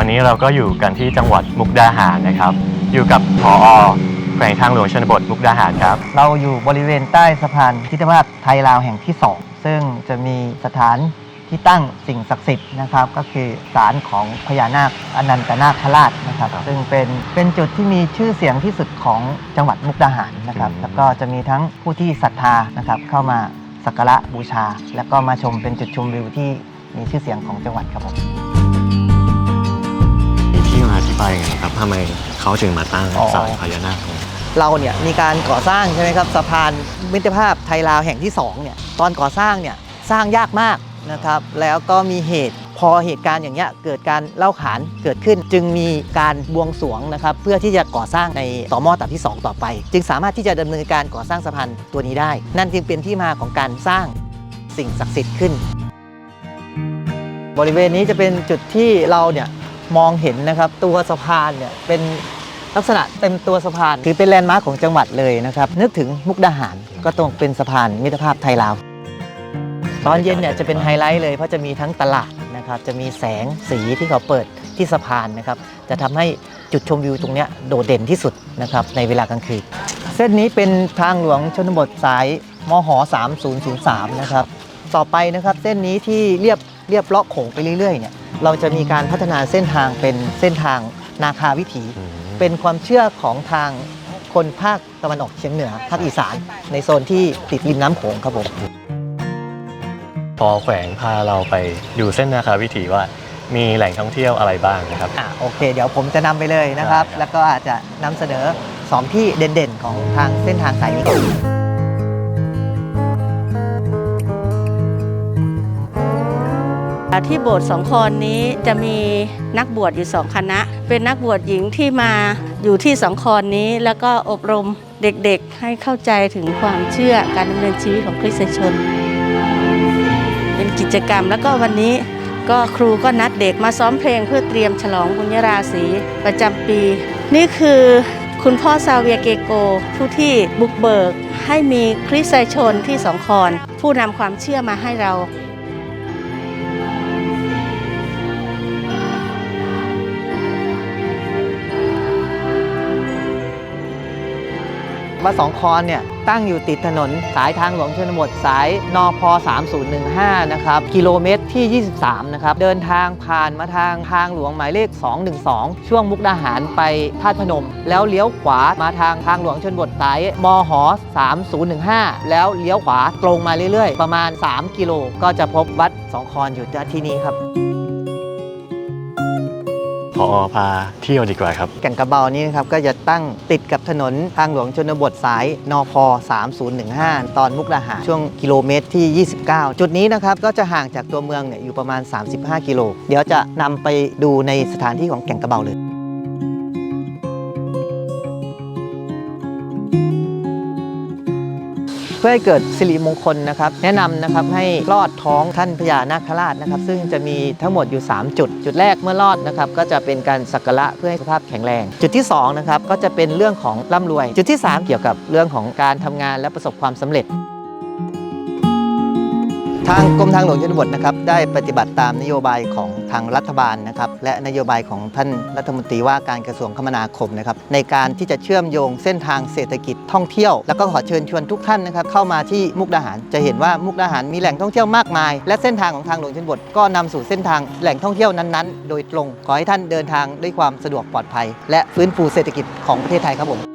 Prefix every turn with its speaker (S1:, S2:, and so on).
S1: วันนี้เราก็อยู่กันที่จังหวัดมุกดาหารนะครับ อยู่กับผอแขวงทางหลวงชนบทมุกดาหารครับ
S2: เราอยู่บริเวณใต้สะพานทิฏฐภาพไทยลาวแห่งที่ 2 ซึ่งจะมีสถานที่ตั้งสิ่งศักดิ์สิทธิ์นะครับ ก็คือศาลของพญานาคอนันตนาคราชนะครับ
S1: ครับ
S2: ซึ่งเป็นเป็นจุดที่มีชื่อเสียงที่สุดของจังหวัดมุกดาหารนะครับ
S1: อืม
S2: แล้วก็จะมีทั้งผู้ที่ศรัทธานะครับเข้ามาสักการะบูชา แล้วก็มาชมเป็นจุดชมวิวที่มีชื่อเสียงของจังหวัดครับผม
S1: มีที่มาที่ ไปไงครับทำไมเขาถึงมาตั้ง
S2: อ๋อ
S1: ศาลพญานาคตรงนี้
S2: เราเนี่ยมีการก่อสร้างใช่ไหมครับสะพานมิตรภาพไทยลาวแห่งที่2เนี่ยตอนก่อสร้างเนี่ยสร้างยากมากนะครับแล้วก็มีเหตุพอเหตุการณ์อย่างเงี้ยเกิดการเล่าขานเกิดขึ้น จึงมีการบวงสรวงนะครับเพื่อที่จะก่อสร้างในต่อหม้อตัดที่ 2 ต่อไป จึงสามารถที่จะดำเนินการก่อสร้างสะพานตัวนี้ได้ นั่นจึงเป็นที่มาของการสร้างสิ่งศักดิ์สิทธิ์ขึ้น บริเวณนี้จะเป็นจุดที่เราเนี่ย มองเห็นนะครับตัวสะพานเนี่ยเป็นลักษณะเต็มตัวสะพานถือเป็นแลนด์มาร์คของจังหวัดเลยนะครับ นึกถึงมุกดาหารก็ต้องเป็นสะพานมิตรภาพไทยลาว ตอนเย็นเนี่ยจะเป็นไฮไลท์เลยเพราะจะมีทั้งตลาดนะครับจะมีแสงสีที่เขาเปิดที่สะพานนะครับจะทำให้จุดชมวิวตรงนี้โดดเด่นที่สุดนะครับในเวลากลางคืนเส้นนี้เป็นทางหลวงชนบทสายมห3003นะครับต่อไปนะครับเส้นนี้ที่เรียบ เรียบเลาะโขงไปเรื่อยๆเนี่ยเราจะมีการพัฒนาเส้นทางเป็นเส้นทางนาคาวิถี
S1: อืม
S2: เป็นความเชื่อของทางคนภาคตะวันออกเฉียงเหนือภาคอีสาน ในโซนที่ติดริมน้ำโขงครับผม
S1: พอแขวงพาเราไปดูเส้นนาคาวิถีว่ามีแหล่งท่องเที่ยวอะไรบ้างนะครับ
S2: อะโอเค เดี๋ยวผมจะนำไปเลยนะครับ
S1: ได้ครับ
S2: แล้วก็อาจจะนำเสนอสองที่เด่นๆ ของทางเส้นทางสายนี้
S3: ที่โบสถ์สองคอนนี้จะมีนักบวชอยู่สองคณะ เป็นนักบวชหญิงที่มาอยู่ที่สองคอนนี้ แล้วก็อบรมเด็กๆให้เข้าใจถึงความเชื่อการดำเนินชีวิตของคริสตชน เป็นกิจกรรมแล้วก็วันนี้ก็ครูก็นัดเด็กมาซ้อมเพลงเพื่อเตรียมฉลองบุญราศีประจำปี นี่คือคุณพ่อซาเวียเกโก ผู้ที่บุกเบิกให้มีคริสตชนที่สองคอนผู้นำความเชื่อมาให้เรา
S2: วัดสองคอนเนี่ยตั้งอยู่ติดถนนสายทางหลวงชนบทสายนพ3015 นะครับ กิโลเมตรที่ 23 นะครับ เดินทางผ่านมาทางทางหลวงหมายเลข 212 ช่วงมุกดาหารไปธาตุพนม แล้วเลี้ยวขวามาทางทางหลวงชนบทสายมห3015 แล้วเลี้ยวขวาตรงมาเรื่อยๆ ประมาณ 3 กิโล ก็จะพบวัดสองคอนอยู่ที่นี่ครับ
S1: พอพาเที่ยวดีกว่าครับ
S2: แก่งกระเบานี้นะครับก็จะตั้งติดกับถนนทางหลวงชนบทสายนพ3015 ตอนมุกดาหารช่วงกิโลเมตรที่ 29 จุดนี้นะครับก็จะห่างจากตัวเมืองเนี่ยอยู่ประมาณ 35 กิโล เดี๋ยวจะนำไปดูในสถานที่ของแก่งกระเบาเลย เพื่อให้เกิดสิริมงคลนะครับ แนะนำนะครับให้ลอดท้องท่านพญานาคราชนะครับ ซึ่งจะมีทั้งหมดอยู่ 3 จุด จุดแรกเมื่อลอดนะครับก็จะเป็นการสักการะเพื่อให้สุขภาพแข็งแรง จุดที่2นะครับก็จะเป็นเรื่องของร่ำรวย จุดที่ 3 เกี่ยวกับเรื่องของการทำงานและประสบความสำเร็จ ทางกรมทางหลวงชนบทนะครับได้ปฏิบัติตามนโยบายของทางรัฐบาลนะครับและนโยบายของท่านรัฐมนตรีว่าการกระทรวงคมนาคมนะครับในการที่จะเชื่อมโยงเส้นทางเศรษฐกิจท่องเที่ยว แล้วก็ขอเชิญชวนทุกท่านนะครับเข้ามาที่มุกดาหารจะเห็นว่ามุกดาหารมีแหล่งท่องเที่ยวมากมาย และเส้นทางของทางหลวงชนบทก็นำสู่เส้นทางแหล่งท่องเที่ยวนั้นๆ โดยตรงขอให้ท่านเดินทางด้วยความสะดวกปลอดภัย และฟื้นฟูเศรษฐกิจของประเทศไทยครับผม